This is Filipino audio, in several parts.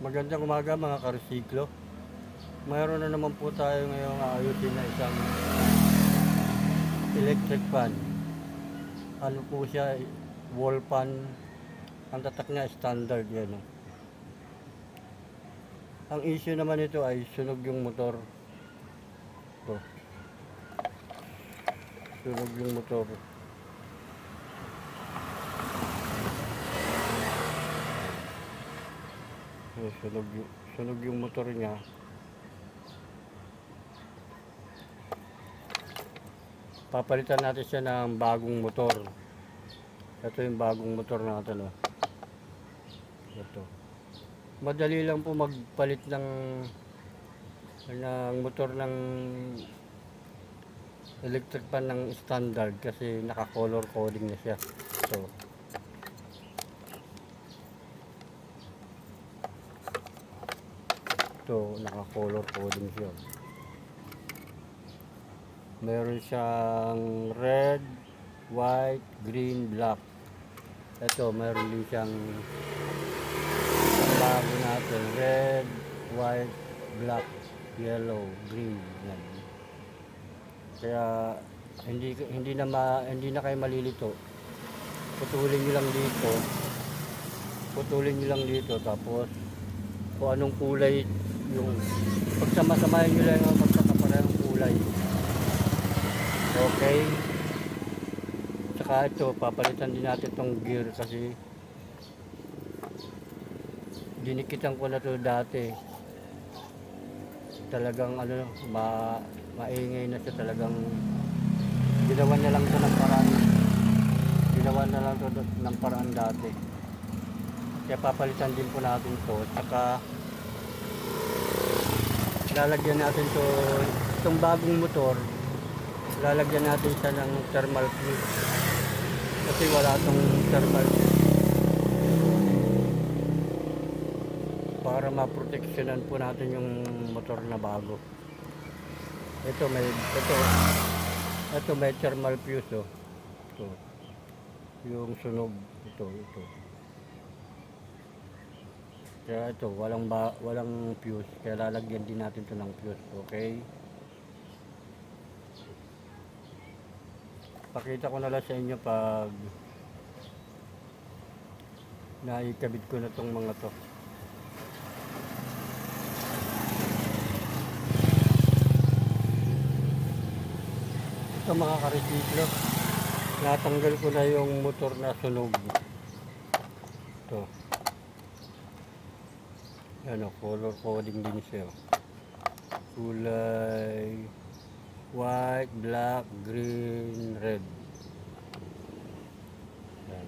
Magandang umaga mga karesiklo. Mayroon na naman po tayo ngayong ayusin na isang electric fan. Ano po siya, wall fan. Ang tatak niya standard yan. oh. Ang issue naman ito ay sunog yung motor. Ito. Sunog yung motor. So, sunog, yung, sunog yung motor niya. Papalitan natin siya ng bagong motor. Ito yung bagong motor natin. Oh. Ito. Madali lang po magpalit ng ng motor ng electric pan ng standard kasi naka-color coding na siya. So, ito naka-color coding siya. Meron siyang red, white, green, black. Ito, meron din siyang ang bago natin, red, white, black, yellow, green. Yan. Kaya hindi hindi na ma, hindi na kayo malilito. Putulin niyo lang dito. Putulin niyo lang dito tapos kung anong kulay yung pagsama-samahin niyo lang ang magkakaparehong kulay. Okay. Tsaka ito, papalitan din natin tong gear kasi dinikitan ko na to dati. Talagang ano, ma maingay na siya talagang ginawa na lang to ng paraan. Ginawa na lang to ng paraan dati. Kaya papalitan din po natin to. Tsaka lalagyan natin to itong bagong motor lalagyan natin siya ng thermal fuse kasi wala tong thermal fuse para maproteksyonan po natin yung motor na bago. Ito may ito ito may thermal fuse oh. Ito. Yung sunog ito ito kaya ito walang ba, walang fuse. Kaya lalagyan din natin to ng fuse okay? Pakita ko na lang sa inyo pag naikabit ko na tong mga to. Ito mga karesiklo natanggal ko na yung motor na sunog. Ito yan o color coding din siya kulay white, black, green, red. Yan.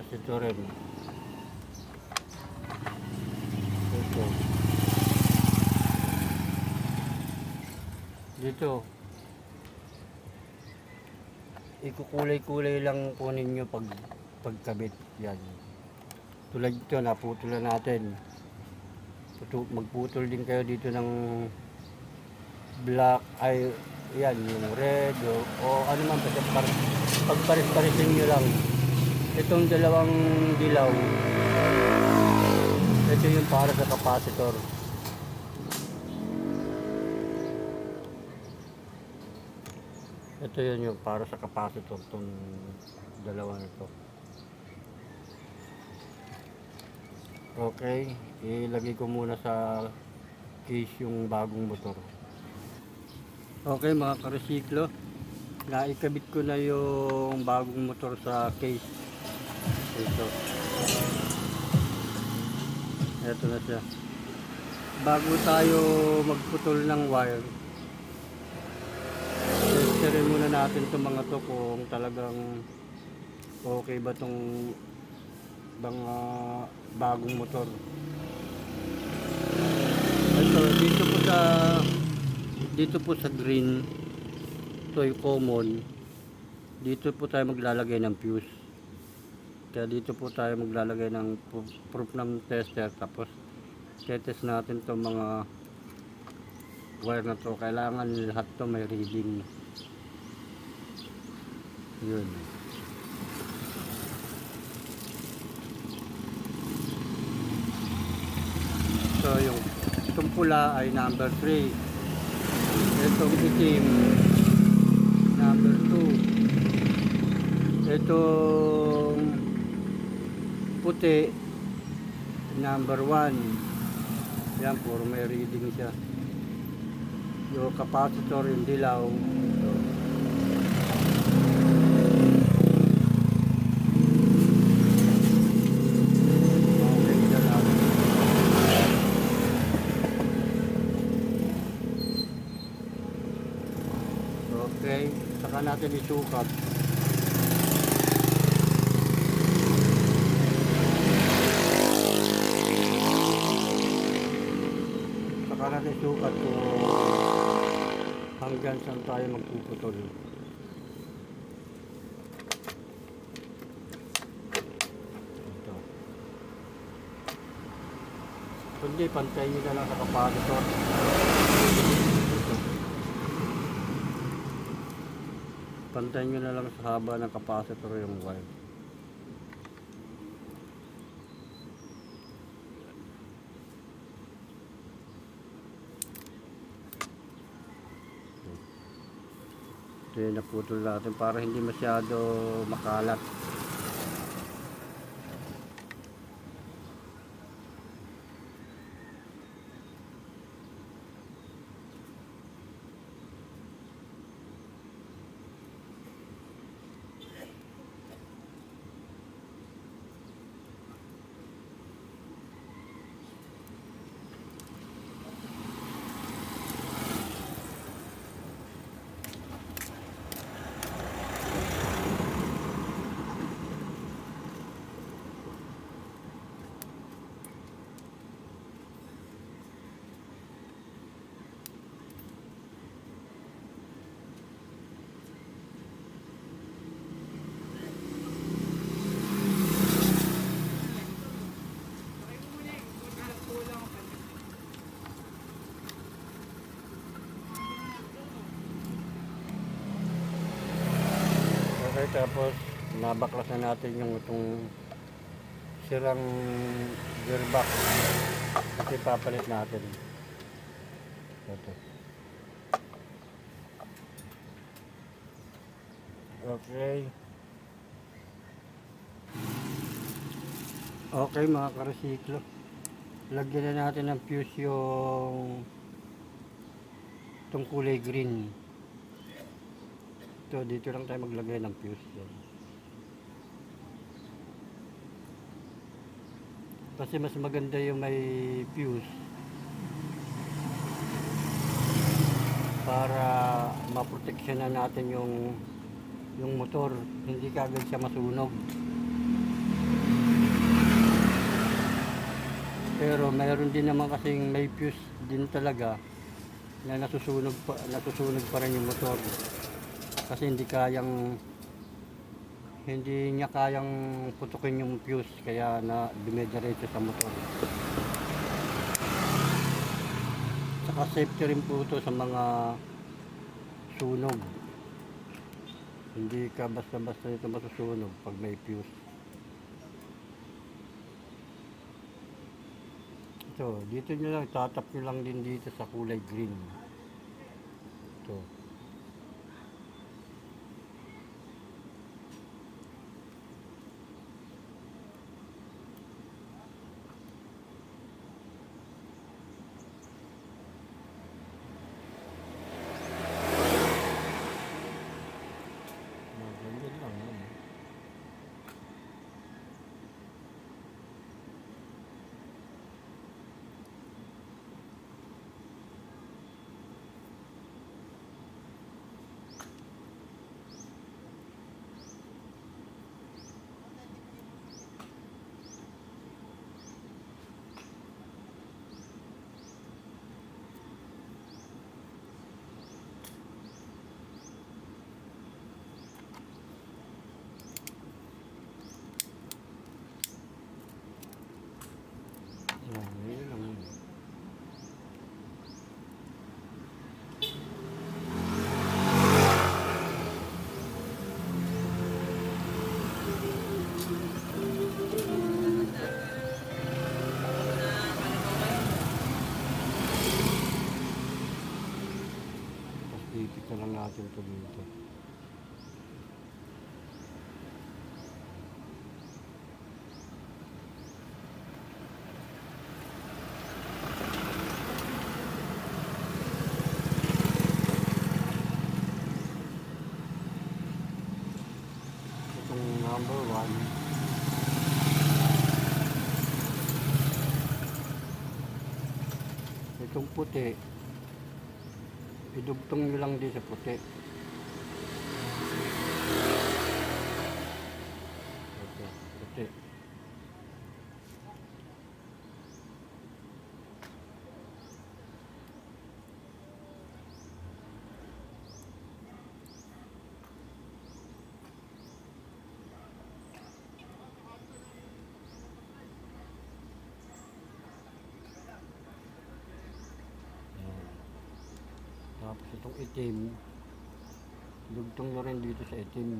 Tapos ito rin. Ito. Dito. Ikukulay-kulay lang po ninyo pag pagkabit. Yan. Tulad ito, naputulan natin. Putu magputol din kayo dito ng black ay yan yung red o, o ano man basta par, pagparis-parisin nyo lang. Itong dalawang dilaw ito yung para sa capacitor. Ito yun yung para sa capacitor itong dalawa nito okay ilagay ko muna sa case yung bagong motor Okay mga karesiklo, naikabit ko na yung bagong motor sa case. Ito. Ito na siya. Bago tayo magputol ng wire, testerin muna natin itong mga to kung talagang okay ba itong mga bagong motor. Ito, dito po sa dito po sa green toy common dito po tayo maglalagay ng fuse. Kaya dito po tayo maglalagay ng proof, ng tester. Tapos tetest natin to mga wire na to. Kailangan lahat to may reading. Yun Ito yung itong pula ay number 3. Itong itim, number 2. Itong puti, number 1. Yan, puro may reading siya. Yung capacitor, yung dilaw. Ito. Okay, dyan natin. Okay, saka natin isukat. Saka natin isukat kung hanggang saan tayo magpuputol. Ito. Kundi pantay nyo na lang sa kapasitor. Pantay nyo na lang sa haba ng kapasitor yung wire. Ito yung naputol natin para hindi masyado makalat. Okay, tapos nabaklas na natin yung itong sirang gearbox kasi papalit natin. Ito. Okay. Okay mga karesiklo. Lagyan na natin ng fuse yung itong kulay green. Ito, dito lang tayo maglagay ng fuse. Yan. Kasi mas maganda yung may fuse para maproteksyon na natin yung yung motor. Hindi kagad siya masunog. Pero mayroon din naman kasing may fuse din talaga na nasusunog pa, nasusunog pa rin yung motor kasi hindi kayang hindi niya kayang putukin yung fuse kaya na dumidiretso sa motor. Saka safety rin po ito sa mga sunog. Hindi ka basta basta ito masusunog pag may fuse. Ito dito nyo lang tatap nyo lang din dito sa kulay green ito Mga ganyan lang. ano. Ipit na lang natin ito dito. Itong number one. Itong puti, idugtong nyo lang din sa puti. Ito, puti. Itong itim, dugtong na rin dito sa itim.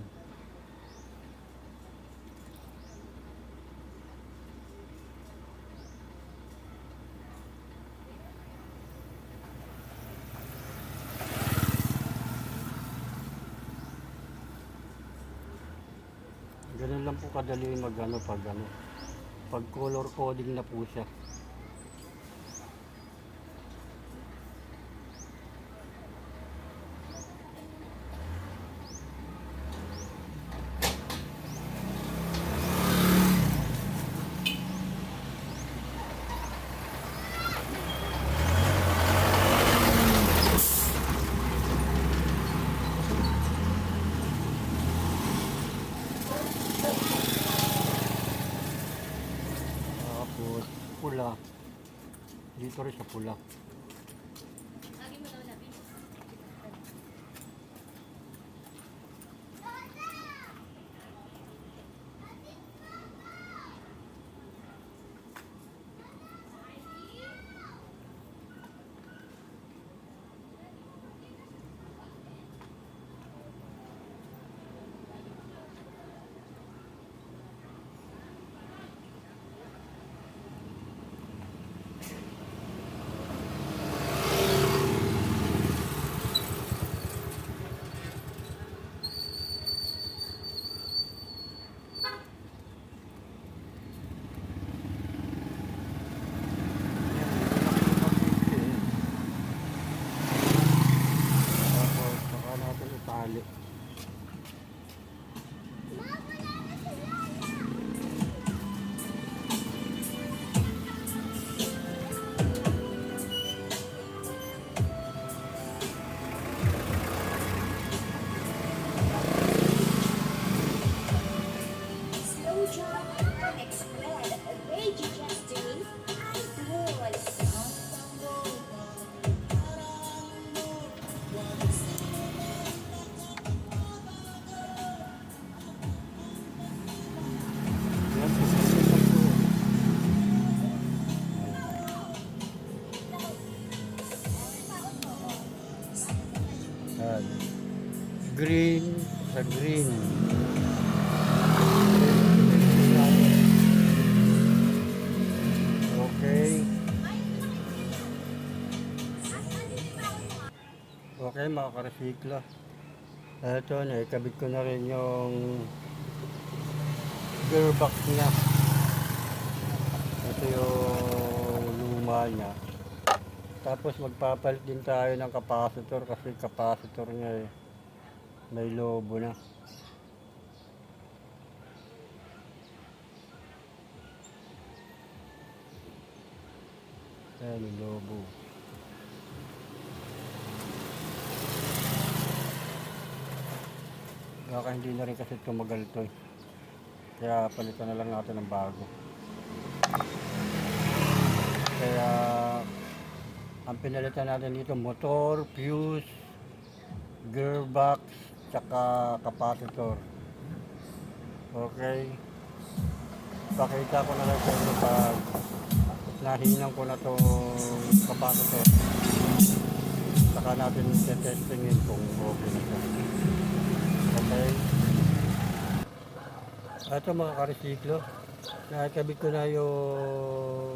Ganun lang po kadali mag ano pag ano, pag color coding na po siya. Tapos pula. Dito rin sa pula. Lagi Okay, mga karesiklo. Ito, naikabit ko na rin yung gearbox niya. Ito yung luma niya. Tapos magpapalit din tayo ng capacitor kasi capacitor niya eh, may lobo na. Ayan, lobo. Baka hindi na rin kasi tumagal to eh. Kaya palitan na lang natin ng bago. Kaya ang pinalitan natin dito motor, fuse, gearbox, tsaka capacitor. Okay. Pakita ko na lang sa inyo pag nahinang ko na itong capacitor. Saka natin testingin kung okay na siya. Okay. Ito mga karesiklo, nakakabit ko na yung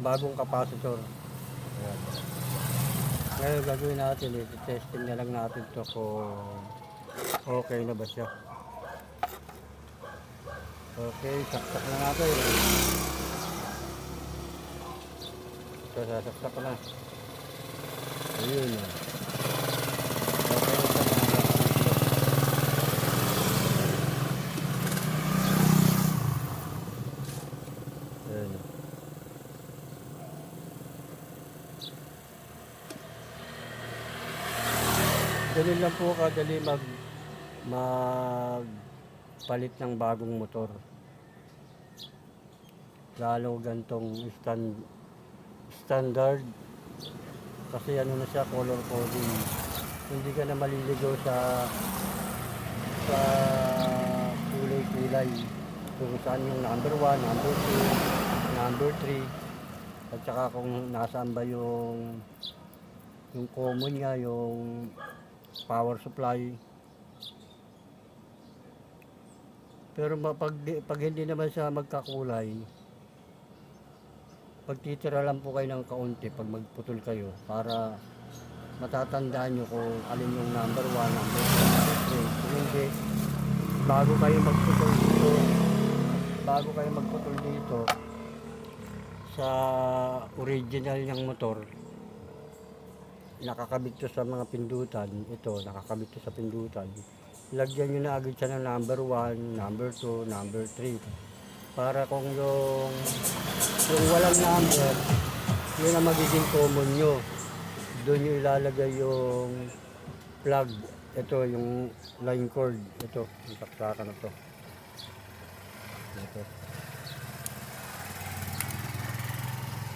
bagong capacitor. Ayan. Ngayon gagawin natin, i-testing na lang natin to kung okay na ba siya. Okay, saksak na natin. Ito, sasaksak na. Ayun. oh. Okay na siya mga kapatid. Ayun. oh. Ganun lang po kadali mag magpalit ng bagong motor. Lalo gantong stand, standard kasi ano na siya color coding. Hindi ka na maliligaw sa sa kulay-kulay. Kung saan yung number 1, number 2, number 3 at saka kung nasaan ba yung yung common nga, yung power supply. Pero pag, pag hindi naman siya magkakulay, pagtitira lang po kayo ng kaunti pag magputol kayo para matatandaan nyo kung alin yung number 1, number 2, number 3. Kung hindi, bago kayo magputol dito, bago kayo magputol dito sa original niyang motor, nakakabit sa mga pindutan. Ito, nakakabit sa pindutan. Lagyan nyo na agad siya ng number 1, number 2, number 3. Para kung yung, yung walang number, yun ang magiging common nyo. Doon nyo ilalagay yung plug. Ito, yung line cord. Ito, yung saksakan na to. Ito.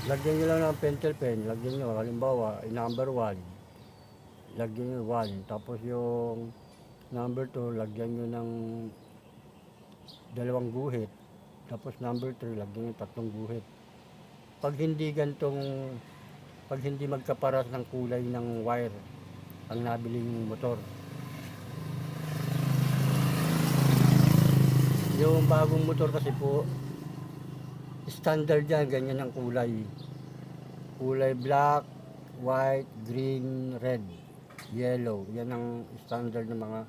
Lagyan nyo lang ng pentel pen. Lagyan nyo, halimbawa, number 1. Lagyan nyo 1. Tapos yung number 2, lagyan nyo ng dalawang guhit. Tapos number 3, lagyan nyo tatlong guhit. Pag hindi gantong, pag hindi magkaparas ng kulay ng wire, ang nabiling motor. Yung bagong motor kasi po, standard yan, ganyan ang kulay. Kulay black, white, green, red, yellow. Yan ang standard ng mga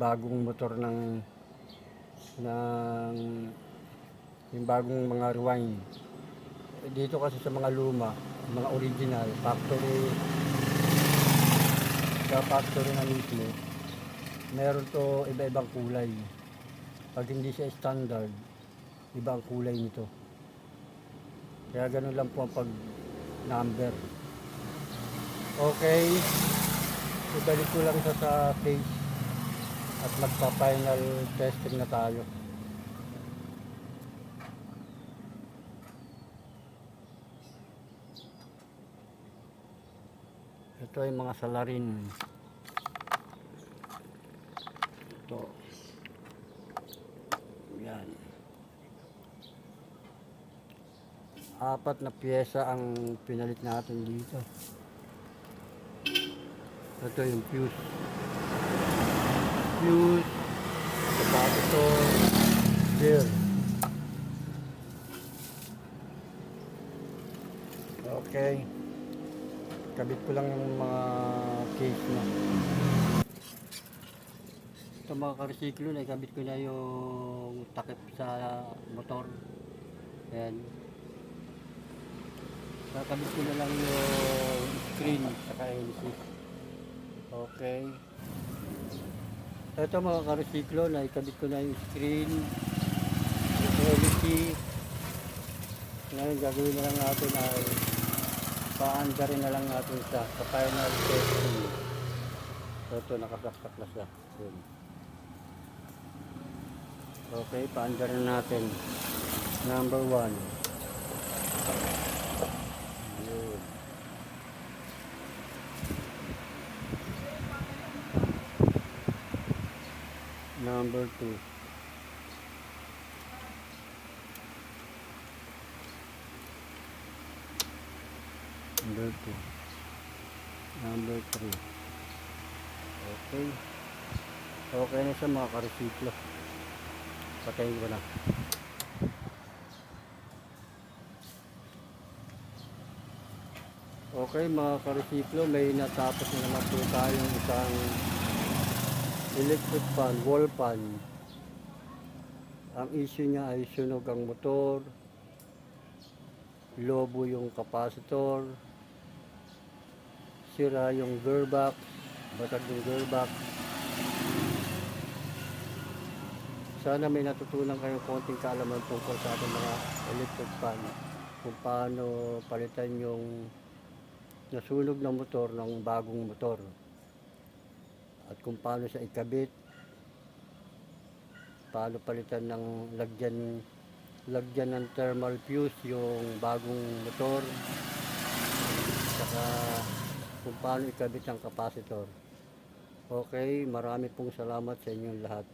bagong motor ng ng yung bagong mga rewind. Dito kasi sa mga luma, mga original, factory sa factory na mismo, meron to iba-ibang kulay. Pag hindi siya standard, iba ang kulay nito. Kaya ganun lang po ang pag number. Okay. Ibalik ko lang sa sa case at magpa-final testing na tayo. Ito ay mga salarin. Ito. Yan. Apat na pyesa ang pinalit natin dito. Ito yung fuse. Fuse, capacitor, gear. Okay. Kabit ko lang yung mga case na. Ito mga karsiklo na ikabit ko na yung takip sa motor. Ayan. Tatabit ko na lang yung screen at saka yung receipt. Okay. Ito mga karesiklo, naitabit ko na yung screen. Ito yung receipt. Ngayon gagawin na lang natin ay paanda rin na lang natin siya sa final testing. So ito, nakaplaktak na siya. Yun. Okay, paanda rin natin. Number 1. Number two. Number two. Number three. Okay. Okay na siya mga karesiplo. Patayin ko na. Okay mga karesiklo, may natapos na naman po tayong isang electric fan, wall fan. Ang issue niya ay sunog ang motor, lobo yung capacitor, sira yung gearbox, batag yung gearbox. Sana may natutunan kayong konting kaalaman tungkol sa ating mga electric fan kung paano palitan yung nasunog na motor ng bagong motor at kung paano siya ikabit paano palitan ng lagyan lagyan ng thermal fuse yung bagong motor. Saka kung paano ikabit ang capacitor. Okay marami pong salamat sa inyong lahat